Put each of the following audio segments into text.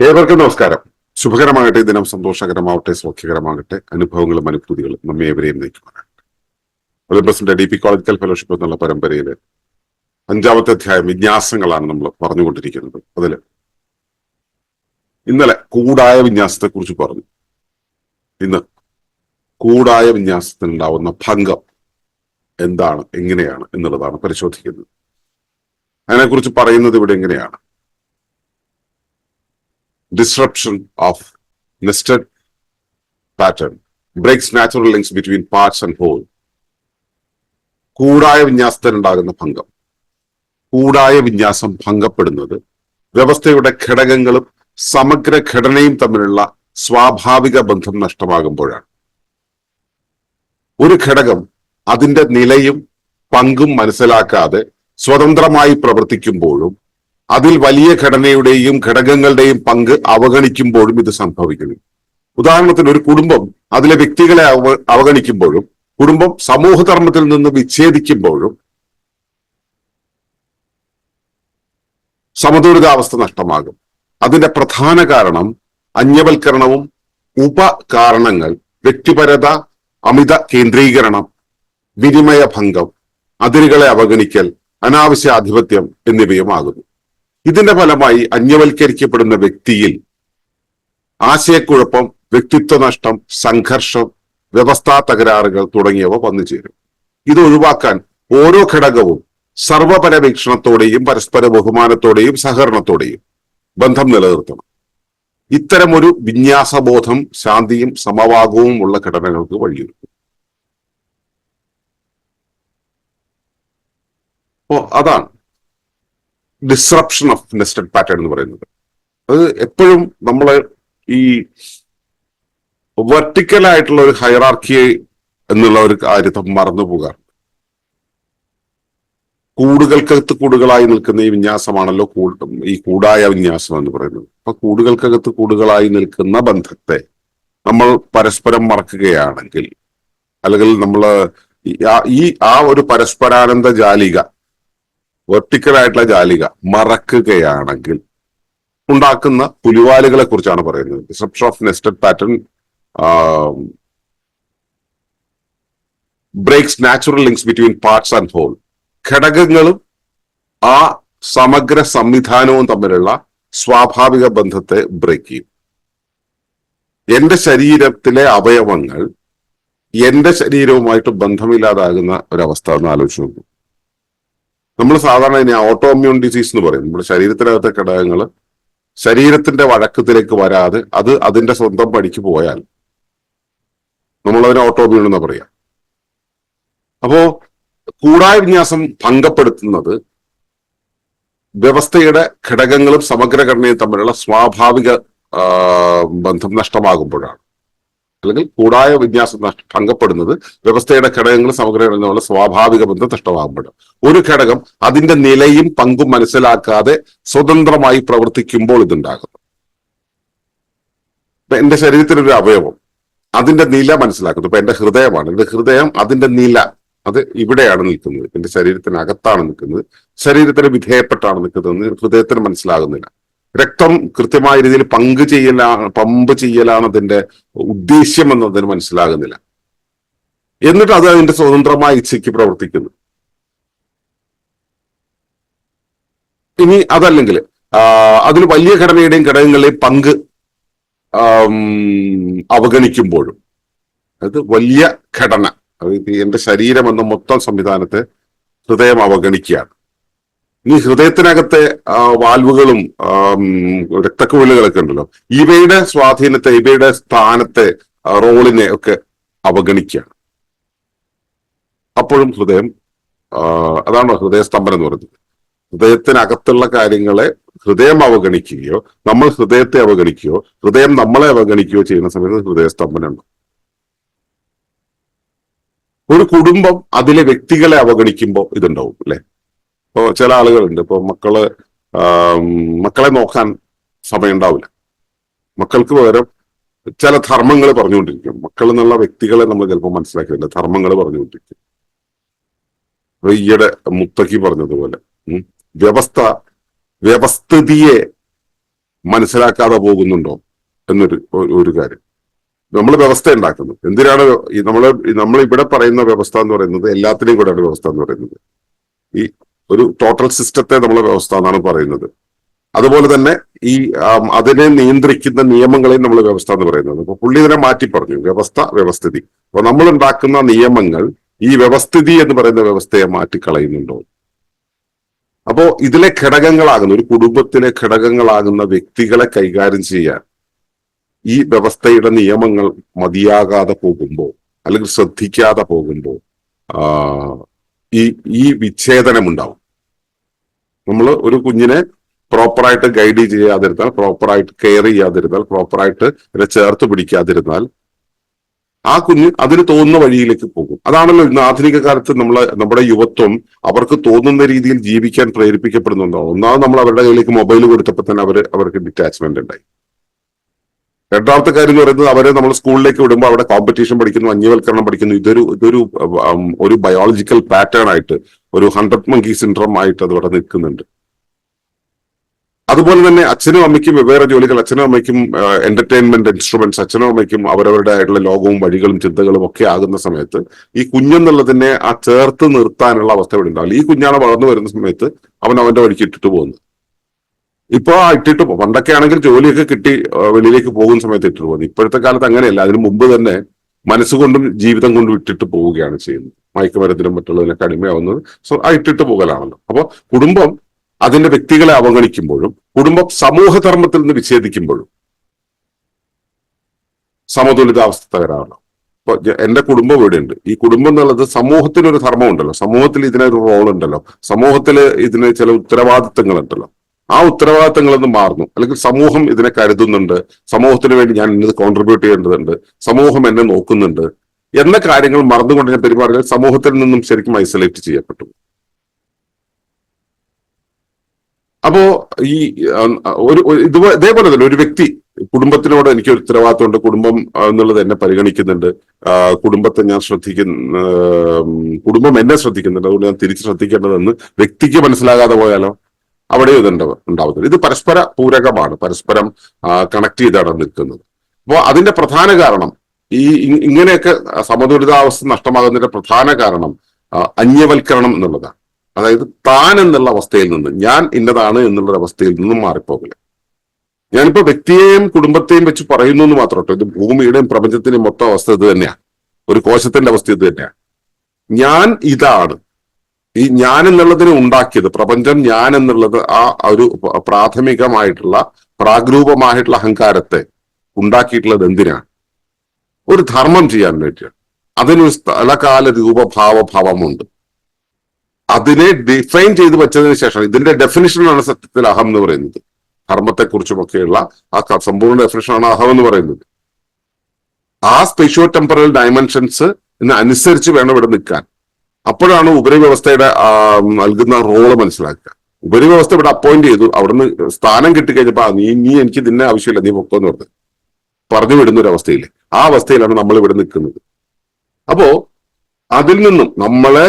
ഏവർക്കും നമസ്കാരം. ശുഭകരമാകട്ടെ ദിനം സന്തോഷകരമാവട്ടെ സൗഖ്യകരമാകട്ടെ അനുഭവങ്ങളും അനുഭൂതികളും നമ്മെ ഏവരെയും നയിക്കുവാനാണ് ഒളിമ്പസിന്റെ ഡി പി കോളേജിക്കൽ ഫെലോഷിപ്പ് എന്നുള്ള പരമ്പരയിൽ അഞ്ചാമത്തെ അധ്യായം വിന്യാസങ്ങളാണ് നമ്മൾ പറഞ്ഞുകൊണ്ടിരിക്കുന്നത്. അതിൽ ഇന്നലെ കൂടായ വിന്യാസത്തെ കുറിച്ച് പറഞ്ഞു. ഇന്ന് കൂടായ വിന്യാസത്തിനുണ്ടാവുന്ന ഭംഗം എന്താണ് എങ്ങനെയാണ് എന്നുള്ളതാണ് പരിശോധിക്കുന്നത്. അതിനെക്കുറിച്ച് പറയുന്നത് ഇവിടെ എങ്ങനെയാണ്? Disruption of nested pattern breaks natural links between parts and whole. കൂടായ വിന്യാസത്തിനുണ്ടാകുന്ന ഭംഗം. കൂടായ വിന്യാസം ഭംഗപ്പെടുന്നത് വ്യവസ്ഥയുടെ ഘടകങ്ങളും സമഗ്ര ഘടനയും തമ്മിലുള്ള സ്വാഭാവിക ബന്ധം നഷ്ടമാകുമ്പോഴാണ്. ഒരു ഘടകം അതിന്റെ നിലയും പങ്കും മനസ്സിലാക്കാതെ സ്വതന്ത്രമായി പ്രവർത്തിക്കുമ്പോഴും അതിൽ വലിയ ഘടനയുടെയും ഘടകങ്ങളുടെയും പങ്ക് അവഗണിക്കുമ്പോഴും ഇത് സംഭവിക്കുന്നു. ഉദാഹരണത്തിന് ഒരു കുടുംബം അതിലെ വ്യക്തികളെ അവ അവഗണിക്കുമ്പോഴും കുടുംബം സമൂഹധർമ്മത്തിൽ നിന്ന് വിച്ഛേദിക്കുമ്പോഴും സമതുലിതാവസ്ഥ നഷ്ടമാകും. അതിന്റെ പ്രധാന കാരണം അന്യവൽക്കരണവും ഉപകാരണങ്ങൾ വ്യക്തിപരത അമിത കേന്ദ്രീകരണം വിനിമയ ഭംഗം അതിരുകളെ അവഗണിക്കൽ അനാവശ്യ ആധിപത്യം എന്നിവയുമാകുന്നു. ഇതിന്റെ ഫലമായി അന്യവൽക്കരിക്കപ്പെടുന്ന വ്യക്തിയിൽ ആശയക്കുഴപ്പം വ്യക്തിത്വ നഷ്ടം സംഘർഷം വ്യവസ്ഥാ തകരാറുകൾ തുടങ്ങിയവ വന്നു ചേരും. ഇത് ഒഴിവാക്കാൻ ഓരോ ഘടകവും സർവപരവീക്ഷണത്തോടെയും പരസ്പര ബഹുമാനത്തോടെയും സഹകരണത്തോടെയും ബന്ധം നിലനിർത്തണം. ഇത്തരമൊരു വിന്യാസബോധം ശാന്തിയും സമവാകവും ഉള്ള ഘടനകൾക്ക് വഴിയൊരുക്കും. അപ്പോ അതാണ്. ഡിസ്റപ്ഷൻ ഓഫ് നെസ്റ്റഡ് പാറ്റേൺ എന്ന് പറയുന്നത്. അത് എപ്പോഴും നമ്മൾ ഈ വെർട്ടിക്കൽ ആയിട്ടുള്ള ഒരു ഹൈറാർക്കി എന്നുള്ള ഒരു കാര്യത്തെ മറന്നു പോകാറുണ്ട് കൂടുകൾക്കകത്ത് കൂടുകളായി നിൽക്കുന്ന ഈ വിന്യാസമാണല്ലോ ഈ കൂടായ വിന്യാസം എന്ന് പറയുന്നത്. അപ്പൊ കൂടുകൾക്കകത്ത് കൂടുകളായി നിൽക്കുന്ന ബന്ധത്തെ നമ്മൾ പരസ്പരം മറക്കുകയാണെങ്കിൽ അല്ലെങ്കിൽ നമ്മൾ ഈ ആ ഒരു പരസ്പരാനന്ദ ജാലിക വെർട്ടിക്കൽ ആയിട്ടുള്ള ജാലിക മറക്കുകയാണെങ്കിൽ ഉണ്ടാക്കുന്ന പുലിവാലുകളെ കുറിച്ചാണ് പറയുന്നത്. Deception of nested pattern breaks natural links between parts and whole ഘടകങ്ങളും ആ സമഗ്ര സംവിധാനവും തമ്മിലുള്ള സ്വാഭാവിക ബന്ധത്തെ ബ്രേക്ക് ചെയ്യും. എന്റെ ശരീരത്തിലെ അവയവങ്ങൾ എന്റെ ശരീരവുമായിട്ട് ബന്ധമില്ലാതാകുന്ന ഒരവസ്ഥ എന്ന് ആലോചിച്ച് നോക്കൂ. നമ്മൾ സാധാരണ ഇനി ഓട്ടോ ഇമ്മ്യൂൺ ഡിസീസ് എന്ന് പറയും. നമ്മുടെ ശരീരത്തിനകത്തെ ഘടകങ്ങൾ ശരീരത്തിന്റെ വഴക്കത്തിലേക്ക് വരാതെ അത് അതിന്റെ സ്വന്തം പടിക്ക് പോയാൽ നമ്മളതിനെ ഓട്ടോ എന്ന് പറയാം. അപ്പോ കൂടായ വിന്യാസം ഭംഗപ്പെടുത്തുന്നത് വ്യവസ്ഥയുടെ ഘടകങ്ങളും സമഗ്രഘടനയും തമ്മിലുള്ള സ്വാഭാവിക ബന്ധം നഷ്ടമാകുമ്പോഴാണ്. അല്ലെങ്കിൽ കൂടായ വിന്യാസം ഭംഗപ്പെടുന്നത് വ്യവസ്ഥയുടെ ഘടകങ്ങൾ സമഗ്ര സ്വാഭാവിക ബന്ധം നഷ്ടമാകുമ്പോൾ ഒരു ഘടകം അതിന്റെ നിലയും പങ്കും മനസ്സിലാക്കാതെ സ്വതന്ത്രമായി പ്രവർത്തിക്കുമ്പോൾ ഇതുണ്ടാകുന്നു. എന്റെ ശരീരത്തിനൊരു അവയവം അതിന്റെ നില മനസ്സിലാക്കുന്നു. ഇപ്പൊ എന്റെ ഹൃദയമാണ്. എന്റെ ഹൃദയം അതിന്റെ നില അത് ഇവിടെയാണ് നിൽക്കുന്നത്. എന്റെ ശരീരത്തിനകത്താണ് നിൽക്കുന്നത്. ശരീരത്തിന് വിധേയപ്പെട്ടാണ് നിൽക്കുന്നത് ഹൃദയത്തിന് മനസ്സിലാകുന്നില്ല. രക്തം കൃത്യമായ രീതിയിൽ പങ്ക് ചെയ്യല പമ്പ് ചെയ്യലാണതിന്റെ ഉദ്ദേശ്യം എന്നതിന് മനസ്സിലാകുന്നില്ല. എന്നിട്ട് അത് അതിന്റെ സ്വതന്ത്രമായ ഇച്ഛയ്ക്ക് പ്രവർത്തിക്കുന്നു. ഇനി അതല്ലെങ്കിൽ അതിൽ വലിയ ഘടനയുടെയും ഘടകങ്ങളുടെയും പങ്ക് അവഗണിക്കുമ്പോഴും. അത് വലിയ ഘടന. അതായത് എന്റെ ശരീരം എന്ന മൊത്തം സംവിധാനത്തെ ഹൃദയം അവഗണിക്കുകയാണ്. ഈ ഹൃദയത്തിനകത്തെ വാൽവുകളും രക്തക്കുഴലുകളൊക്കെ ഉണ്ടല്ലോ. ഇവയുടെ സ്വാധീനത്തെ ഇവയുടെ സ്ഥാനത്തെ റോളിനെ ഒക്കെ അവഗണിക്കുകയാണ്. അപ്പോഴും ഹൃദയം അതാണ് ഹൃദയസ്തംഭനം എന്ന് പറയുന്നത്? ഹൃദയത്തിനകത്തുള്ള കാര്യങ്ങളെ ഹൃദയം അവഗണിക്കുകയോ നമ്മൾ ഹൃദയത്തെ അവഗണിക്കുകയോ ഹൃദയം നമ്മളെ അവഗണിക്കുകയോ ചെയ്യുന്ന സമയത്ത് ഹൃദയസ്തംഭനം ഉണ്ടാവും. ഒരു കുടുംബം അതിലെ വ്യക്തികളെ അവഗണിക്കുമ്പോൾ ഇതുണ്ടാവും അല്ലെ? ഇപ്പോ ചില ആളുകളുണ്ട്. ഇപ്പോൾ മക്കൾ മക്കളെ നോക്കാൻ സമയം ഉണ്ടാവില്ല മക്കൾക്ക് പകരം ചില ധർമ്മങ്ങൾ പറഞ്ഞുകൊണ്ടിരിക്കും. മക്കൾ എന്നുള്ള വ്യക്തികളെ നമ്മൾ ചിലപ്പോൾ മനസ്സിലാക്കിയില്ല ധർമ്മങ്ങൾ പറഞ്ഞുകൊണ്ടിരിക്കും. ഈയിടെ മുത്തക്കി പറഞ്ഞതുപോലെ വ്യവസ്ഥ വ്യവസ്ഥിതിയെ മനസ്സിലാക്കാതെ പോകുന്നുണ്ടോ എന്നൊരു ഒരു- ഒരു കാര്യം. നമ്മൾ വ്യവസ്ഥ ഉണ്ടാക്കുന്നു. എന്തിനാണ് നമ്മൾ നമ്മൾ ഇവിടെ പറയുന്ന വ്യവസ്ഥ എന്ന് പറയുന്നത് എല്ലാത്തിനെയും കൂടെയാണ് വ്യവസ്ഥ എന്ന് പറയുന്നത്. ഈ ഒരു ടോട്ടൽ സിസ്റ്റത്തെ നമ്മൾ വ്യവസ്ഥ എന്നാണ് പറയുന്നത്. അതുപോലെ തന്നെ ഈ അതിനെ നിയന്ത്രിക്കുന്ന നിയമങ്ങളെയും നമ്മൾ വ്യവസ്ഥ എന്ന് പറയുന്നത്. അപ്പൊ പുള്ളി ഇതിനെ മാറ്റി പറഞ്ഞു വ്യവസ്ഥ വ്യവസ്ഥിതി. അപ്പൊ നമ്മൾ ഉണ്ടാക്കുന്ന നിയമങ്ങൾ ഈ വ്യവസ്ഥിതി എന്ന് പറയുന്ന വ്യവസ്ഥയെ മാറ്റിക്കളയുന്നുണ്ടോ? അപ്പോ ഇതിലെ ഘടകങ്ങളാകുന്ന ഒരു കുടുംബത്തിലെ ഘടകങ്ങളാകുന്ന വ്യക്തികളെ കൈകാര്യം ചെയ്യാൻ ഈ വ്യവസ്ഥയുടെ നിയമങ്ങൾ മതിയാകാതെ പോകുമ്പോൾ അല്ലെങ്കിൽ ശ്രദ്ധിക്കാതെ പോകുമ്പോൾ ഈ ഈ വിച്ഛേദനം ഉണ്ടാവും നമ്മൾ ഒരു കുഞ്ഞിനെ പ്രോപ്പറായിട്ട് ഗൈഡ് ചെയ്യാതിരുന്നാൽ പ്രോപ്പറായിട്ട് കെയർ ചെയ്യാതിരുന്നാൽ പ്രോപ്പറായിട്ട് ഇതിനെ ചേർത്ത് പിടിക്കാതിരുന്നാൽ ആ കുഞ്ഞ് അതിന് തോന്നുന്ന വഴിയിലേക്ക് പോകും. അതാണല്ലോ ഇന്ന് ആധുനിക കാലത്ത് നമ്മളെ നമ്മുടെ യുവത്വം അവർക്ക് തോന്നുന്ന രീതിയിൽ ജീവിക്കാൻ പ്രേരിപ്പിക്കപ്പെടുന്നുണ്ടോ? ഒന്നാമത് നമ്മൾ അവരുടെ കയ്യിലേക്ക് മൊബൈൽ കൊടുത്തപ്പോൾ തന്നെ അവർ അവർക്ക് ഡിറ്റാച്ച്മെന്റ് ഉണ്ടായി. രണ്ടാമത്തെ കാര്യം എന്ന് പറയുന്നത് അവരെ നമ്മൾ സ്കൂളിലേക്ക് വിടുമ്പോൾ അവിടെ കോമ്പറ്റീഷൻ പഠിക്കുന്നു അന്യവൽക്കരണം പഠിക്കുന്നു. ഇതൊരു ഇതൊരു ഒരു ബയോളജിക്കൽ പാറ്റേൺ ആയിട്ട് ഒരു ഹൺഡ്രഡ് മങ്കി സിൻഡ്രം ആയിട്ട് അത് ഇവിടെ നിൽക്കുന്നുണ്ട്. അതുപോലെ തന്നെ അച്ഛനും അമ്മയ്ക്കും വെവ്വേറെ ജോലികൾ അച്ഛനും അമ്മയ്ക്കും എന്റർടൈൻമെന്റ് ഇൻസ്ട്രുമെന്റ്സ് അച്ഛനും അമ്മയ്ക്കും അവരവരുടെ ആയിട്ടുള്ള ലോകവും വഴികളും ചിന്തകളും ഒക്കെ ആകുന്ന സമയത്ത് ഈ കുഞ്ഞെന്നുള്ളതിനെ ആ ചേർത്ത് നിർത്താനുള്ള അവസ്ഥ ഇവിടെ ഉണ്ടാവില്ല. ഈ കുഞ്ഞാണ് വളർന്നു വരുന്ന സമയത്ത് അവൻ അവന്റെ വഴിക്ക് ഇട്ടിട്ട് പോകുന്നു ഇപ്പൊ ആ ഇട്ടിട്ട് പണ്ടൊക്കെ ആണെങ്കിൽ ജോലിയൊക്കെ കിട്ടി വെളിയിലേക്ക് പോകുന്ന സമയത്ത് ഇട്ടിട്ട് പോകുന്നത് ഇപ്പോഴത്തെ കാലത്ത് അങ്ങനെയല്ല. അതിനു മുമ്പ് തന്നെ മനസ്സുകൊണ്ടും ജീവിതം കൊണ്ടും ഇട്ടിട്ട് പോവുകയാണ് ചെയ്യുന്നത്. മയക്കുമരത്തിനും മറ്റുള്ളതിനൊക്കെ അടിമയാവുന്നത്. സോ ആ ഇട്ടിട്ട് പോകലാണല്ലോ. അപ്പൊ കുടുംബം അതിന്റെ വ്യക്തികളെ അവഗണിക്കുമ്പോഴും കുടുംബം സമൂഹധർമ്മത്തിൽ നിന്ന് വിച്ഛേദിക്കുമ്പോഴും സമതുലിതാവസ്ഥ തകരാറുണ്ട് ഇപ്പൊ എന്റെ കുടുംബം ഇവിടെയുണ്ട്. ഈ കുടുംബം എന്നുള്ളത് സമൂഹത്തിനൊരു ധർമ്മം ഉണ്ടല്ലോ സമൂഹത്തിൽ ഇതിനൊരു റോൾ ഉണ്ടല്ലോ. സമൂഹത്തിൽ ഇതിന് ചില ഉത്തരവാദിത്തങ്ങൾ ഉണ്ടല്ലോ ആ ഉത്തരവാദിത്തങ്ങളൊന്ന് മാറുന്നു. അല്ലെങ്കിൽ സമൂഹം ഇതിനെ കരുതുന്നുണ്ട്. സമൂഹത്തിന് വേണ്ടി ഞാൻ ഇന്നത് കോൺട്രിബ്യൂട്ട് ചെയ്യേണ്ടതുണ്ട്. സമൂഹം എന്നെ നോക്കുന്നുണ്ട്. എന്ന കാര്യങ്ങൾ മറന്നുകൊണ്ട് ഞാൻ പെരുമാറിയാൽ സമൂഹത്തിൽ നിന്നും ശരിക്കും ഐസൊലേറ്റ് ചെയ്യപ്പെട്ടു. അപ്പോ ഈ ഒരു ഇതുപോലെ ഇതേപോലെ തന്നെ ഒരു വ്യക്തി കുടുംബത്തിനോട് എനിക്ക് ഒരു ഉത്തരവാദിത്തമുണ്ട്. കുടുംബം എന്നുള്ളത് എന്നെ പരിഗണിക്കുന്നുണ്ട്. കുടുംബത്തെ ഞാൻ ശ്രദ്ധിക്കുന്ന കുടുംബം എന്നെ ശ്രദ്ധിക്കുന്നുണ്ട്. അതുകൊണ്ട് ഞാൻ തിരിച്ച് ശ്രദ്ധിക്കേണ്ടതെന്ന് വ്യക്തിക്ക് മനസ്സിലാകാതെ പോയാലോ? അവിടെ ഇതുണ്ട് ഉണ്ടാവുന്നത്. ഇത് പരസ്പര പൂരകമാണ് പരസ്പരം കണക്ട് ചെയ്താണ് നിൽക്കുന്നത്. അപ്പോൾ അതിന്റെ പ്രധാന കാരണം ഈ ഇങ്ങനെയൊക്കെ സമതുലിതാവസ്ഥ നഷ്ടമാകുന്നതിന്റെ പ്രധാന കാരണം അന്യവൽക്കരണം എന്നുള്ളതാണ്. അതായത് താൻ എന്നുള്ള അവസ്ഥയിൽ നിന്ന് ഞാൻ ഇന്നതാണ് എന്നുള്ള അവസ്ഥയിൽ നിന്നും മാറിപ്പോകില്ല. ഞാനിപ്പോ വ്യക്തിയെയും കുടുംബത്തെയും വെച്ച് പറയുന്നു എന്ന് മാത്രം കേട്ടോ ഇത് ഭൂമിയുടെയും പ്രപഞ്ചത്തിന്റെയും മൊത്തം അവസ്ഥ ഇത് തന്നെയാണ് ഒരു കോശത്തിന്റെ അവസ്ഥ ഇത് തന്നെയാണ് ഞാൻ ഇതാണ് ഈ ഞാൻ എന്നുള്ളതിനെ ഉണ്ടാക്കിയത് പ്രപഞ്ചം ഞാൻ എന്നുള്ളത് ആ ഒരു പ്രാഥമികമായിട്ടുള്ള പ്രാഗ്രൂപമായിട്ടുള്ള അഹങ്കാരത്തെ ഉണ്ടാക്കിയിട്ടുള്ളത് എന്തിനാണ്? ഒരു ധർമ്മം ചെയ്യാൻ വേണ്ടിയാണ്. അതിനൊരു സ്ഥലകാല രൂപഭാവഭാവമുണ്ട്. അതിനെ ഡിഫൈൻ ചെയ്ത് വെച്ചതിന് ശേഷം ഇതിന്റെ ഡെഫിനിഷനാണ് സത്യത്തിൽ അഹം എന്ന് പറയുന്നത്. ധർമ്മത്തെക്കുറിച്ചുമൊക്കെയുള്ള ആ സമ്പൂർണ ഡെഫിനിഷനാണ് അഹം എന്ന് പറയുന്നത്. ആ സ്പെഷ്യോ ടെമ്പറൽ ഡയമെൻഷൻസ് അനുസരിച്ച് വേണം ഇവിടെ നിൽക്കാൻ. അപ്പോഴാണ് ഉപരിവ്യവസ്ഥയുടെ വ്യവസ്ഥയുടെ നൽകുന്ന റോൾ മനസ്സിലാക്കുക. ഉപരിവ്യവസ്ഥ ഇവിടെ അപ്പോയിന്റ് ചെയ്തു. അവിടുന്ന് സ്ഥാനം കിട്ടിക്കഴിഞ്ഞപ്പോ നീ നീ എനിക്ക് നിന്നെ ആവശ്യമില്ല നീ പൊക്കോന്ന് പറഞ്ഞു. പറഞ്ഞു വിടുന്ന ഒരു അവസ്ഥയില്ലേ ആ അവസ്ഥയിലാണ് നമ്മൾ ഇവിടെ നിൽക്കുന്നത്. അപ്പോ അതിൽ നിന്നും നമ്മളെ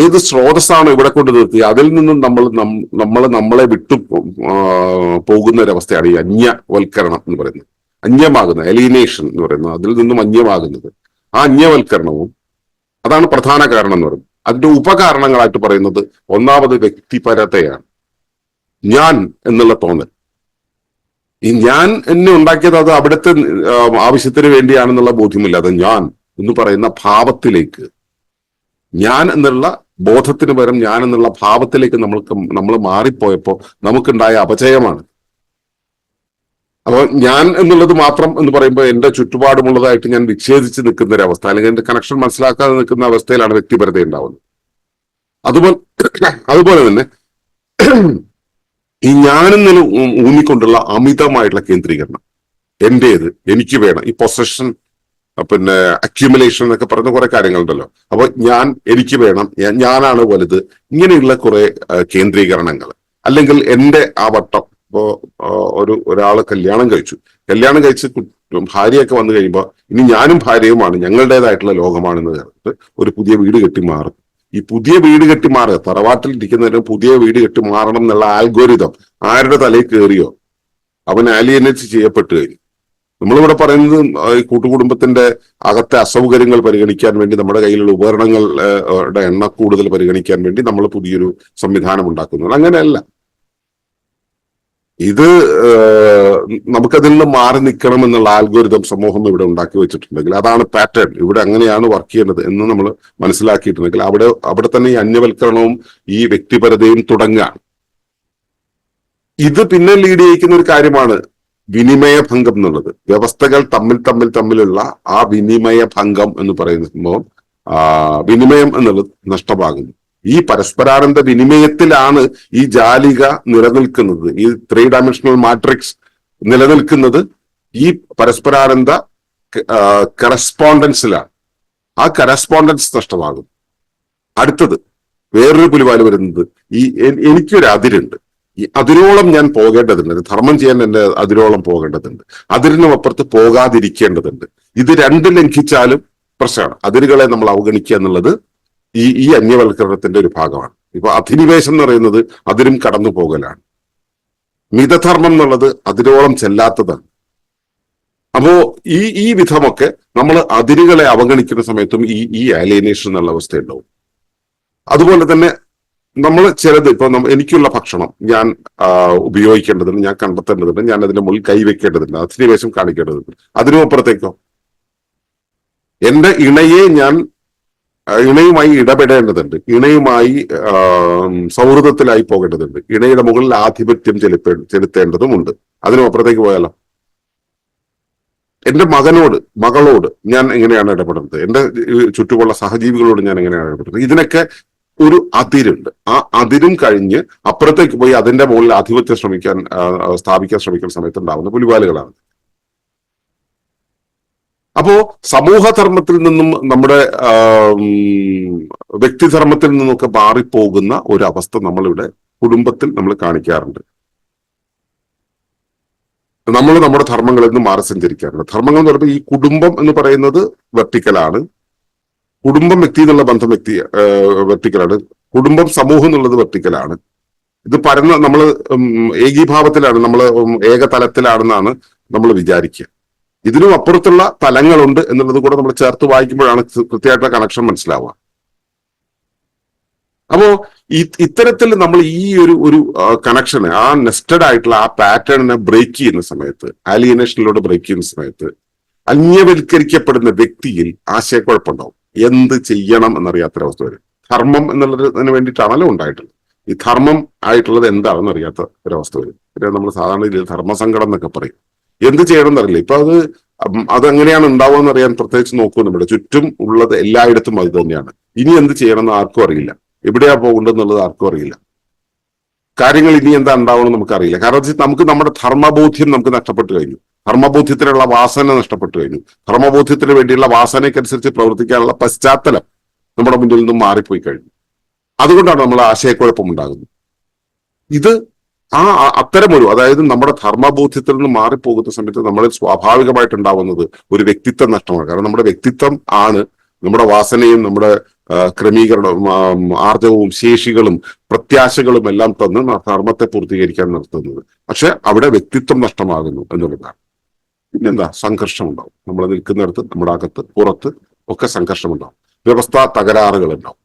ഏത് സ്രോതസ്സാണ് ഇവിടെ കൊണ്ട് നിർത്തി അതിൽ നിന്നും നമ്മൾ നമ്മൾ നമ്മളെ വിട്ടു പോകുന്ന ഒരവസ്ഥയാണ് ഈ അന്യവൽക്കരണം എന്ന് പറയുന്നത്. അന്യമാകുന്ന എലിനേഷൻ എന്ന് പറയുന്നത്. അതിൽ നിന്നും അന്യമാകുന്നത്. ആ അന്യവൽക്കരണവും അതാണ് പ്രധാന കാരണം എന്ന് പറയുന്നത്. അതിന്റെ ഉപകാരണങ്ങളായിട്ട് പറയുന്നത് ഒന്നാമത് വ്യക്തിപരതയാണ്. ഞാൻ എന്നുള്ള തോന്നൽ. ഈ ഞാൻ എന്നെ ഉണ്ടാക്കിയത് അത് അവിടുത്തെ ആവശ്യത്തിന് വേണ്ടിയാണെന്നുള്ള ബോധ്യമില്ല. അത് ഞാൻ എന്ന് പറയുന്ന ഭാവത്തിലേക്ക്. ഞാൻ എന്നുള്ള ബോധത്തിന് പകരം ഞാൻ എന്നുള്ള ഭാവത്തിലേക്ക് നമ്മൾക്ക് നമ്മൾ മാറിപ്പോയപ്പോ നമുക്കുണ്ടായ അപചയമാണ്. അപ്പോൾ ഞാൻ എന്നുള്ളത് മാത്രം എന്ന് പറയുമ്പോൾ എന്റെ ചുറ്റുപാടുമുള്ളതായിട്ട് ഞാൻ വിച്ഛേദിച്ച് നിൽക്കുന്ന ഒരു അവസ്ഥ അല്ലെങ്കിൽ എന്റെ കണക്ഷൻ മനസ്സിലാക്കാതെ നിൽക്കുന്ന അവസ്ഥയിലാണ് വ്യക്തിപരത ഉണ്ടാവുന്നത്. അതുപോലെ അതുപോലെ തന്നെ ഈ ഞാനെന്നിൽ ഊന്നിക്കൊണ്ടുള്ള അമിതമായിട്ടുള്ള കേന്ദ്രീകരണം എന്റേത് എനിക്ക് വേണം ഈ പൊസഷൻ പിന്നെ അക്യുമുലേഷൻ എന്നൊക്കെ പറയുന്ന കുറെ കാര്യങ്ങളുണ്ടല്ലോ. അപ്പൊ ഞാൻ എനിക്ക് വേണം ഞാനാണ് വലുത് ഇങ്ങനെയുള്ള കുറെ കേന്ദ്രീകരണങ്ങൾ അല്ലെങ്കിൽ എന്റെ ആ വട്ടം ഇപ്പോ ഒരു ഒരാൾ കല്യാണം കഴിച്ചു. കല്യാണം കഴിച്ച് ഭാര്യയൊക്കെ വന്നു കഴിയുമ്പോൾ ഇനി ഞാനും ഭാര്യയുമാണ് ഞങ്ങളുടേതായിട്ടുള്ള ലോകമാണെന്ന് പറഞ്ഞിട്ട് ഒരു പുതിയ വീട് കെട്ടി മാറും. ഈ പുതിയ വീട് കെട്ടി മാറുക തറവാട്ടിൽ ഇരിക്കുന്നതിന് പുതിയ വീട് കെട്ടി മാറണം എന്നുള്ള ആൽഗോരിതം ആരുടെ തലയിൽ കയറിയോ അവൻ ആലിയനേറ്റ് ചെയ്യപ്പെട്ടു കഴിഞ്ഞു. നമ്മളിവിടെ പറയുന്നത് ഈ കൂട്ടുകുടുംബത്തിന്റെ അകത്തെ അസൗകര്യങ്ങൾ പരിഗണിക്കാൻ വേണ്ടി നമ്മുടെ കയ്യിലുള്ള ഉപകരണങ്ങളുടെ എണ്ണ കൂടുതൽ പരിഗണിക്കാൻ വേണ്ടി നമ്മൾ പുതിയൊരു സംവിധാനം ഉണ്ടാക്കുന്നത് അങ്ങനെയല്ല. ഇത് നമുക്കതിൽ നിന്ന് മാറി നിൽക്കണം എന്നുള്ള ആൽഗോരിതം സമൂഹം ഇവിടെ ഉണ്ടാക്കി വെച്ചിട്ടുണ്ടെങ്കിൽ അതാണ് പാറ്റേൺ ഇവിടെ അങ്ങനെയാണ് വർക്ക് ചെയ്യേണ്ടത് എന്ന് നമ്മൾ മനസ്സിലാക്കിയിട്ടുണ്ടെങ്കിൽ അവിടെ അവിടെ തന്നെ ഈ അന്യവൽക്കരണവും ഈ വ്യക്തിപരതയും തുടങ്ങുകയാണ് ഇത് പിന്നെ ലീഡ് ചെയ്യിക്കുന്ന ഒരു കാര്യമാണ് വിനിമയ ഭംഗം എന്നുള്ളത്. വ്യവസ്ഥകൾ തമ്മിൽ തമ്മിൽ തമ്മിലുള്ള ആ വിനിമയ ഭംഗം എന്ന് പറയുന്ന സംഭവം വിനിമയം എന്നുള്ളത് നഷ്ടമാകുന്നു. ഈ പരസ്പരാനന്ദ വിനിമയത്തിലാണ് ഈ ജാലിക നിലനിൽക്കുന്നത്. ഈ ത്രീ ഡയമെൻഷണൽ മാട്രിക്സ് നിലനിൽക്കുന്നത് ഈ പരസ്പരാനന്ദ കറസ്പോണ്ടൻസിലാണ് ആ കറസ്പോണ്ടൻസ് നഷ്ടമാകും. അടുത്തത് വേറൊരു പുലിവാൽ വരുന്നത്. ഈ എനിക്കൊരു അതിരുണ്ട്. ഈ അതിരോളം ഞാൻ പോകേണ്ടതുണ്ട്. ധർമ്മം ചെയ്യാൻ എന്റെ അതിരോളം പോകേണ്ടതുണ്ട്. അതിരിനും അപ്പുറത്ത് പോകാതിരിക്കേണ്ടതുണ്ട്. ഇത് രണ്ട് ലംഘിച്ചാലും പ്രശ്നമാണ്. അതിരുകളെ നമ്മൾ അവഗണിക്കുക എന്നുള്ളത് ഈ ഈ അന്യവൽക്കരണത്തിന്റെ ഒരു ഭാഗമാണ്. ഇപ്പൊ അധിനിവേശം എന്ന് പറയുന്നത് അതിലും കടന്നു പോകലാണ്. മിതധർമ്മം എന്നുള്ളത് അതിരോളം ചെല്ലാത്തതാണ്. അപ്പോ ഈ ഈ വിധമൊക്കെ നമ്മൾ അതിരുകളെ അവഗണിക്കുന്ന സമയത്തും ഈ ഈ അലിയനേഷൻ എന്നുള്ള അവസ്ഥ ഉണ്ടാവും. അതുപോലെ തന്നെ നമ്മൾ ചിലത് ഇപ്പൊ എനിക്കുള്ള ഭക്ഷണം ഞാൻ ഉപയോഗിക്കേണ്ടതുണ്ട് ഞാൻ കണ്ടെത്തേണ്ടതുണ്ട് ഞാൻ അതിന്റെ മുകളിൽ കൈവയ്ക്കേണ്ടതുണ്ട് അധിനിവേശം കാണിക്കേണ്ടതുണ്ട്. അതിനും അപ്പുറത്തേക്കോ? എന്റെ ഇണയെ ഞാൻ ഇണയുമായി ഇടപെടേണ്ടതുണ്ട്. ഇണയുമായി സൗഹൃദത്തിലായി പോകേണ്ടതുണ്ട്. ഇണയുടെ മുകളിൽ ആധിപത്യം ചെലുത്തേ ചെലുത്തേണ്ടതുമുണ്ട്. അതിനും അപ്പുറത്തേക്ക് പോയാലോ? എന്റെ മകനോട് മകളോട് ഞാൻ എങ്ങനെയാണ് ഇടപെടുന്നത്? എന്റെ ചുറ്റുമുള്ള സഹജീവികളോട് ഞാൻ എങ്ങനെയാണ് ഇടപെടുന്നത്? ഇതിനൊക്കെ ഒരു അതിരുണ്ട്. ആ അതിരും കഴിഞ്ഞ് അപ്പുറത്തേക്ക് പോയി അതിന്റെ മുകളിൽ ആധിപത്യം ശ്രമിക്കാൻ സ്ഥാപിക്കാൻ ശ്രമിക്കുന്ന സമയത്ത് ഉണ്ടാവുന്ന പുലിവാലുകളാണ്. അപ്പോ സമൂഹധർമ്മത്തിൽ നിന്നും നമ്മുടെ വ്യക്തിധർമ്മത്തിൽ നിന്നൊക്കെ മാറിപ്പോകുന്ന ഒരു അവസ്ഥ നമ്മളിവിടെ കുടുംബത്തിൽ നമ്മൾ കാണിക്കാറുണ്ട്. നമ്മൾ നമ്മുടെ ധർമ്മങ്ങളിൽ നിന്ന് മാറി സഞ്ചരിക്കാറുണ്ട്. ധർമ്മങ്ങൾ എന്ന് പറയുമ്പോൾ ഈ കുടുംബം എന്ന് പറയുന്നത് വെർട്ടിക്കലാണ്. കുടുംബം വ്യക്തി എന്നുള്ള ബന്ധം വ്യക്തി വെർട്ടിക്കലാണ്. കുടുംബം സമൂഹം എന്നുള്ളത് വെർട്ടിക്കലാണ്. ഇത് പരന്ന നമ്മൾ ഏകീഭാവത്തിലാണ് നമ്മൾ ഏകതലത്തിലാണെന്നാണ് നമ്മൾ വിചാരിക്കുക. ഇതിനും അപ്പുറത്തുള്ള തലങ്ങളുണ്ട് എന്നുള്ളത് കൂടെ നമ്മൾ ചേർത്ത് വായിക്കുമ്പോഴാണ് കൃത്യമായിട്ടുള്ള കണക്ഷൻ മനസ്സിലാവുക. അപ്പോ ഇത്തരത്തിൽ നമ്മൾ ഈ ഒരു ഒരു കണക്ഷന് ആ നെസ്റ്റഡ് ആയിട്ടുള്ള ആ പാറ്റേണിനെ ബ്രേക്ക് ചെയ്യുന്ന സമയത്ത് ആലിയനേഷനിലൂടെ ബ്രേക്ക് ചെയ്യുന്ന സമയത്ത് അന്യവൽക്കരിക്കപ്പെടുന്ന വ്യക്തിയിൽ ആശയക്കുഴപ്പമുണ്ടാവും. എന്ത് ചെയ്യണം എന്നറിയാത്തൊരവസ്ഥ വരും. ധർമ്മം എന്നുള്ളതിന് വേണ്ടിയിട്ടാണല്ലോ ഉണ്ടായിട്ടുള്ളത്. ഈ ധർമ്മം ആയിട്ടുള്ളത് എന്താണെന്ന് അറിയാത്ത ഒരവസ്ഥ വരും. പിന്നെ നമ്മൾ സാധാരണ രീതിയിൽ ധർമ്മസങ്കടം എന്നൊക്കെ പറയും. എന്ത് ചെയ്യണം എന്നറിയില്ല. ഇപ്പൊ അത് അതെങ്ങനെയാണ് ഉണ്ടാവുക അറിയാൻ പ്രത്യേകിച്ച് നോക്കൂ നമ്മുടെ ചുറ്റും ഉള്ളത് എല്ലായിടത്തും അത് തന്നെയാണ്. ഇനി എന്ത് ചെയ്യണം എന്ന് ആർക്കും അറിയില്ല. എവിടെയാ പോകേണ്ടതെന്നുള്ളത് ആർക്കും അറിയില്ല. കാര്യങ്ങൾ ഇനി എന്താ ഉണ്ടാവണം നമുക്ക് അറിയില്ല കാരണം നമുക്ക് നമ്മുടെ ധർമ്മബോധ്യം നമുക്ക് നഷ്ടപ്പെട്ടു കഴിഞ്ഞു. ധർമ്മബോധ്യത്തിനുള്ള വാസന നഷ്ടപ്പെട്ടു കഴിഞ്ഞു. ധർമ്മബോധ്യത്തിന് വേണ്ടിയുള്ള വാസനയ്ക്കനുസരിച്ച് പ്രവർത്തിക്കാനുള്ള പശ്ചാത്തലം നമ്മുടെ മുന്നിൽ നിന്നും മാറിപ്പോയി കഴിഞ്ഞു. അതുകൊണ്ടാണ് നമ്മൾ ആശയക്കുഴപ്പം ഉണ്ടാകുന്നത്. ഇത് ആ അത്തരമൊരു അതായത് നമ്മുടെ ധർമ്മബോധ്യത്തിൽ നിന്ന് മാറിപ്പോകുന്ന സമയത്ത് നമ്മളിൽ സ്വാഭാവികമായിട്ടുണ്ടാവുന്നത് ഒരു വ്യക്തിത്വ നഷ്ടമാണ്. കാരണം നമ്മുടെ വ്യക്തിത്വം ആണ് നമ്മുടെ വാസനയും നമ്മുടെ ക്രമീകരണം ക്രമീകരണവും ആ, ആർജവവും ശേഷികളും പ്രത്യാശകളും എല്ലാം തന്ന് ധർമ്മത്തെ പൂർത്തീകരിക്കാൻ നിർത്തുന്നത്. പക്ഷെ അവിടെ വ്യക്തിത്വം നഷ്ടമാകുന്നു എന്നുള്ളതാണ്. പിന്നെന്താ? സംഘർഷം ഉണ്ടാവും നമ്മൾ നിൽക്കുന്നിടത്ത് നമ്മുടെ അകത്ത് പുറത്ത് ഒക്കെ സംഘർഷം ഉണ്ടാവും വ്യവസ്ഥ തകരാറുകൾ ഉണ്ടാവും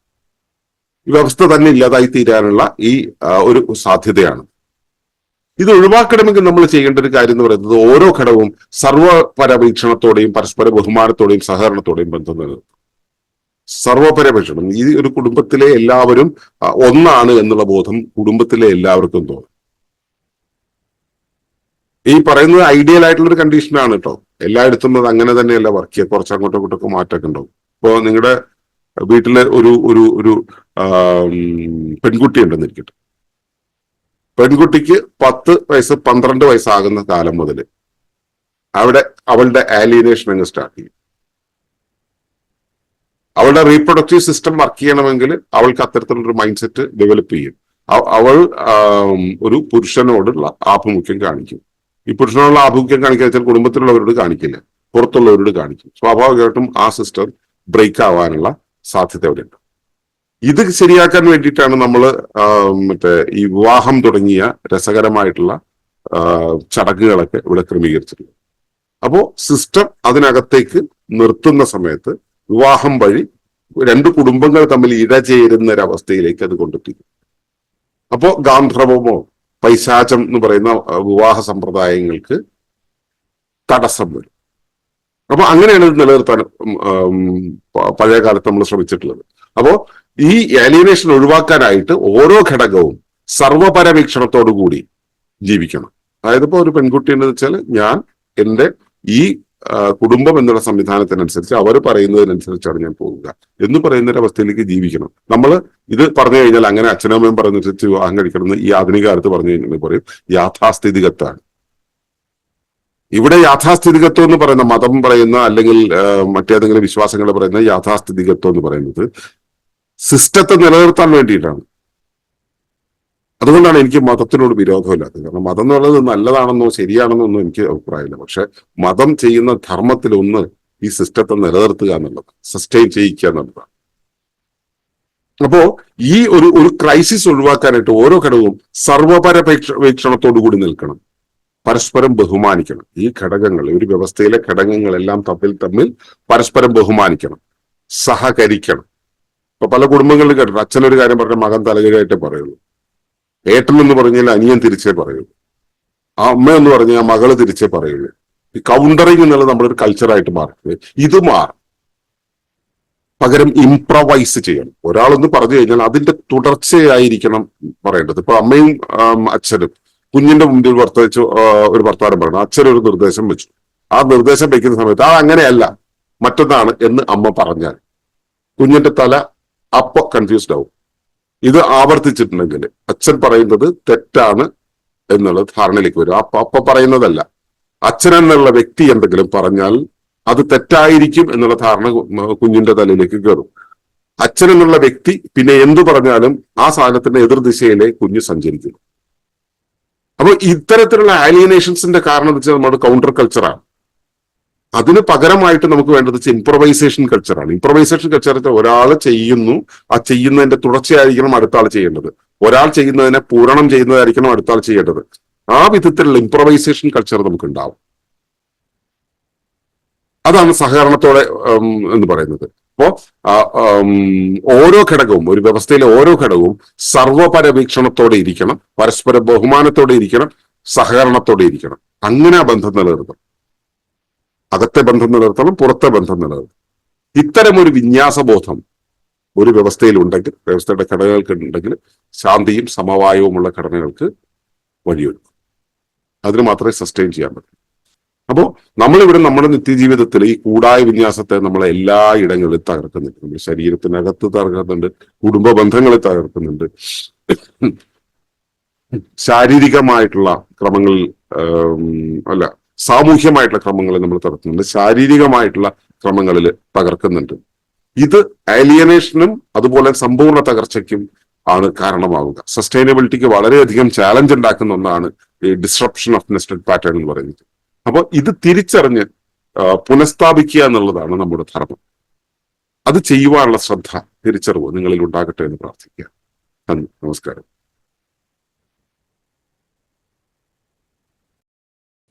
ഈ വ്യവസ്ഥ തന്നെ ഇല്ലാതായി തീരാനുള്ള ഈ ഒരു സാധ്യതയാണ്. ഇത് ഒഴിവാക്കണമെങ്കിൽ നമ്മൾ ചെയ്യേണ്ട ഒരു കാര്യം എന്ന് പറയുന്നത് ഓരോ ഘടകവും സർവപരവീക്ഷണത്തോടെയും പരസ്പര ബഹുമാനത്തോടെയും സഹകരണത്തോടെയും ബന്ധം നിലനിർത്തും. സർവപരവീക്ഷണം ഈ ഒരു കുടുംബത്തിലെ എല്ലാവരും ഒന്നാണ് എന്നുള്ള ബോധം കുടുംബത്തിലെ എല്ലാവർക്കും തോന്നും. ഈ പറയുന്നത് ഐഡിയൽ ആയിട്ടുള്ള ഒരു കണ്ടീഷനാണ് കേട്ടോ എല്ലായിടത്തും അത് അങ്ങനെ തന്നെയല്ല വർക്ക് ചെയ്യുക. കുറച്ച് അങ്ങോട്ടും ഇങ്ങോട്ടൊക്കെ മാറ്റമൊക്കെ ഉണ്ടാവും. ഇപ്പോ നിങ്ങളുടെ വീട്ടിലെ ഒരു ഒരു ഒരു പെൺകുട്ടി ഉണ്ടെന്നിരിക്കട്ടെ. പെൺകുട്ടിക്ക് പത്ത് വയസ്സ് പന്ത്രണ്ട് വയസ്സാകുന്ന കാലം മുതൽ അവിടെ അവളുടെ ആലിയനേഷൻ അങ്ങ് സ്റ്റാർട്ട് ചെയ്യും. അവളുടെ റീപ്രൊഡക്റ്റീവ് സിസ്റ്റം വർക്ക് ചെയ്യണമെങ്കിൽ അവൾക്ക് അത്തരത്തിലുള്ള മൈൻഡ് സെറ്റ് ഡെവലപ്പ് ചെയ്യും. അവൾ ഒരു പുരുഷനോടുള്ള ആഭിമുഖ്യം കാണിക്കും. ഈ പുരുഷനോടുള്ള ആഭിമുഖ്യം കാണിക്കുക വെച്ചാൽ കുടുംബത്തിലുള്ളവരോട് കാണിക്കില്ല. പുറത്തുള്ളവരോട് കാണിക്കും. സ്വാഭാവികമായിട്ടും ആ സിസ്റ്റം ബ്രേക്ക് ആവാനുള്ള സാധ്യത അവിടെയുണ്ട്. ഇത് ശരിയാക്കാൻ വേണ്ടിയിട്ടാണ് നമ്മൾ മറ്റേ ഈ വിവാഹം തുടങ്ങിയ രസകരമായിട്ടുള്ള ചടങ്ങുകളൊക്കെ ഇവിടെ ക്രമീകരിച്ചിട്ടുള്ളത് അപ്പോൾ സിസ്റ്റം അതിനകത്തേക്ക് നിർത്തുന്ന സമയത്ത് വിവാഹം വഴി രണ്ട് കുടുംബങ്ങൾ തമ്മിൽ ഇഴചേരുന്ന ഒരവസ്ഥയിലേക്ക് അത് കൊണ്ടെത്തിക്കും. അപ്പോൾ ഗാന്ധർവമോ പൈശാചം എന്ന് പറയുന്ന വിവാഹ സമ്പ്രദായങ്ങൾക്ക് തടസ്സം വരും. അപ്പൊ അങ്ങനെയാണ് ഇത് നിലനിർത്താൻ പഴയ കാലത്ത് നമ്മൾ ശ്രമിച്ചിട്ടുള്ളത്. അപ്പോ ഈ അലിയനേഷൻ ഒഴിവാക്കാനായിട്ട് ഓരോ ഘടകവും സർവപരവീക്ഷണത്തോടു കൂടി ജീവിക്കണം. അതായത് ഇപ്പോൾ ഒരു പെൺകുട്ടി എന്ന് വെച്ചാൽ ഞാൻ എന്റെ ഈ കുടുംബം എന്നുള്ള സംവിധാനത്തിനനുസരിച്ച് അവർ പറയുന്നതിനനുസരിച്ചാണ് ഞാൻ പോകുക. എന്ന് പറയുന്ന ഒരു അവസ്ഥയിലേക്ക് ജീവിക്കണം. നമ്മൾ ഇത് പറഞ്ഞു കഴിഞ്ഞാൽ അങ്ങനെ അച്ഛനമ്മയും പറഞ്ഞനുസരിച്ച് വിവാഹം കഴിക്കണമെന്ന് ഈ ആധുനിക കാലത്ത് പറഞ്ഞു കഴിഞ്ഞാൽ പറയും യാഥാസ്ഥിതികത്താണ്. ഇവിടെ യാഥാസ്ഥിതികത്വം എന്ന് പറയുന്ന മതം പറയുന്ന അല്ലെങ്കിൽ മറ്റേതെങ്കിലും വിശ്വാസങ്ങൾ പറയുന്ന യാഥാസ്ഥിതികത്വം എന്ന് പറയുന്നത് സിസ്റ്റത്തെ നിലനിർത്താൻ വേണ്ടിയിട്ടാണ്. അതുകൊണ്ടാണ് എനിക്ക് മതത്തിനോട് വിരോധമില്ലാത്തത്. കാരണം മതം എന്ന് പറയുന്നത് നല്ലതാണെന്നോ ശരിയാണെന്നോ ഒന്നും എനിക്ക് അഭിപ്രായമില്ല. പക്ഷെ മതം ചെയ്യുന്ന ധർമ്മത്തിൽ ഒന്ന് ഈ സിസ്റ്റത്തെ നിലനിർത്തുക എന്നുള്ളത് സസ്റ്റെയിൻ ചെയ്യിക്കുക എന്നുള്ളതാണ്. അപ്പോ ഈ ഒരു ഒരു ക്രൈസിസ് ഒഴിവാക്കാനായിട്ട് ഓരോ ഘടകവും സർവപരപേക്ഷ വീക്ഷണത്തോടു കൂടി നിൽക്കണം. പരസ്പരം ബഹുമാനിക്കണം. ഈ ഘടകങ്ങൾ ഒരു വ്യവസ്ഥയിലെ ഘടകങ്ങളെല്ലാം തമ്മിൽ തമ്മിൽ പരസ്പരം ബഹുമാനിക്കണം. സഹകരിക്കണം. ഇപ്പൊ പല കുടുംബങ്ങളിൽ അച്ഛൻ അച്ഛനൊരു കാര്യം പറഞ്ഞ മകൻ തലകീഴായിട്ടേ പറയുള്ളൂ ഏട്ടൻ എന്ന് പറഞ്ഞാൽ അനിയൻ തിരിച്ചേ പറയുള്ളൂ ആ അമ്മ എന്ന് പറഞ്ഞാൽ മകൾ തിരിച്ചേ പറയുള്ളൂ ഈ കൗണ്ടറിങ് എന്നുള്ളത് നമ്മുടെ ഒരു കൾച്ചറായിട്ട് മാറി ഇത് മാറും. പകരം ഇംപ്രവൈസ് ചെയ്യണം. ഒരാളൊന്ന് പറഞ്ഞു കഴിഞ്ഞാൽ അതിന്റെ തുടർച്ചയായിരിക്കണം പറയേണ്ടത്. ഇപ്പൊ അമ്മയും അച്ഛനും കുഞ്ഞിന്റെ മുമ്പിൽ വർത്തവെച്ചു ഒരു ഭർത്താവ് പറയണം. അച്ഛൻ ഒരു നിർദ്ദേശം വെച്ചു. ആ നിർദ്ദേശം വെക്കുന്ന സമയത്ത് ആ അങ്ങനെയല്ല. മറ്റൊന്നാണ് എന്ന് അമ്മ പറഞ്ഞാൽ. കുഞ്ഞിന്റെ തല അപ്പൊ കൺഫ്യൂസ്ഡ് ആവും. ഇത് ആവർത്തിച്ചിട്ടുണ്ടെങ്കിൽ അച്ഛൻ പറയുന്നത് തെറ്റാണ് എന്നുള്ള ധാരണയിലേക്ക് വരും. അപ്പൊ അപ്പൊ പറയുന്നതല്ല. അച്ഛൻ എന്നുള്ള വ്യക്തി എന്തെങ്കിലും പറഞ്ഞാൽ അത് തെറ്റായിരിക്കും എന്നുള്ള ധാരണ കുഞ്ഞിന്റെ തലയിലേക്ക് കയറും. അച്ഛൻ എന്നുള്ള വ്യക്തി പിന്നെ എന്തു പറഞ്ഞാലും ആ സാധനത്തിന്റെ എതിർദിശയിലെ കുഞ്ഞ് സഞ്ചരിക്കുന്നു. അപ്പൊ ഇത്തരത്തിലുള്ള ആലിയനേഷൻസിന്റെ കാരണം എന്ന് വെച്ചാൽ നമ്മുടെ കൗണ്ടർ കൾച്ചറാണ് അതിന് പകരമായിട്ട് നമുക്ക് വേണ്ടത് ഇംപ്രവൈസേഷൻ കൾച്ചറാണ് ഇംപ്രവൈസേഷൻ കൾച്ചർ ഒരാൾ ചെയ്യുന്നു ആ ചെയ്യുന്നതിന്റെ തുടർച്ചയായിരിക്കണം അടുത്ത ആൾ ചെയ്യേണ്ടത്. ഒരാൾ ചെയ്യുന്നതിനെ പൂരണം ചെയ്യുന്നതായിരിക്കണം അടുത്ത ആൾ ചെയ്യേണ്ടത്. ആ വിധത്തിലുള്ള ഇംപ്രവൈസേഷൻ കൾച്ചർ നമുക്ക് ഉണ്ടാവും അതാണ് സഹകരണത്തോടെ എന്ന് പറയുന്നത്. അപ്പോ ഓരോ ഘടകവും ഒരു വ്യവസ്ഥയിലെ ഓരോ ഘടകവും സർവപരവീക്ഷണത്തോടെ ഇരിക്കണം പരസ്പര ബഹുമാനത്തോടെ ഇരിക്കണം സഹകരണത്തോടെ ഇരിക്കണം. അങ്ങനെ ആ ബന്ധം നിലനിർത്തണം. അകത്തെ ബന്ധം നിലനിർത്തണം പുറത്തെ ബന്ധം നിലനിർത്തണം. ഇത്തരം ഒരു വിന്യാസബോധം ഒരു വ്യവസ്ഥയിൽ ഉണ്ടെങ്കിൽ വ്യവസ്ഥയുടെ ഘടനകൾക്ക് ഉണ്ടെങ്കിൽ ശാന്തിയും സമവായവുമുള്ള ഘടനകൾക്ക് വഴിയൊരുക്കും. അതിന് മാത്രമേ സസ്റ്റെയിൻ ചെയ്യാൻ പറ്റൂ. അപ്പോ നമ്മളിവിടെ നമ്മുടെ നിത്യജീവിതത്തിൽ ഈ കൂടായ വിന്യാസത്തെ നമ്മൾ എല്ലാ ഇടങ്ങളിലും തകർക്കുന്നുണ്ട്. നമ്മുടെ ശരീരത്തിനകത്ത് തകർക്കുന്നുണ്ട് കുടുംബ ബന്ധങ്ങളെ തകർക്കുന്നുണ്ട്. ശാരീരികമായിട്ടുള്ള ക്രമങ്ങളിൽ അല്ല സാമൂഹ്യമായിട്ടുള്ള ക്രമങ്ങളെ നമ്മൾ തകർക്കുന്നുണ്ട്. ശാരീരികമായിട്ടുള്ള ക്രമങ്ങളിൽ തകർക്കുന്നുണ്ട്. ഇത് അലിയനേഷനും അതുപോലെ സമ്പൂർണ തകർച്ചയ്ക്കും ആണ് കാരണമാവുക. സസ്റ്റൈനബിലിറ്റിക്ക് വളരെയധികം ചാലഞ്ച് ഉണ്ടാക്കുന്ന ഒന്നാണ് ഈ ഡിസ്ട്രപ്ഷൻ ഓഫ് നെസ്റ്റഡ് പാറ്റേൺ എന്ന് പറയുന്നത്. അപ്പോൾ ഇത് തിരിച്ചറിഞ്ഞ് പുനഃസ്ഥാപിക്കുക എന്നുള്ളതാണ് നമ്മുടെ ധർമ്മം. അത് ചെയ്യുവാനുള്ള ശ്രദ്ധ തിരിച്ചറിവ് നിങ്ങളിൽ ഉണ്ടാകട്ടെ എന്ന് പ്രാർത്ഥിക്കുക. നന്ദി. നമസ്കാരം.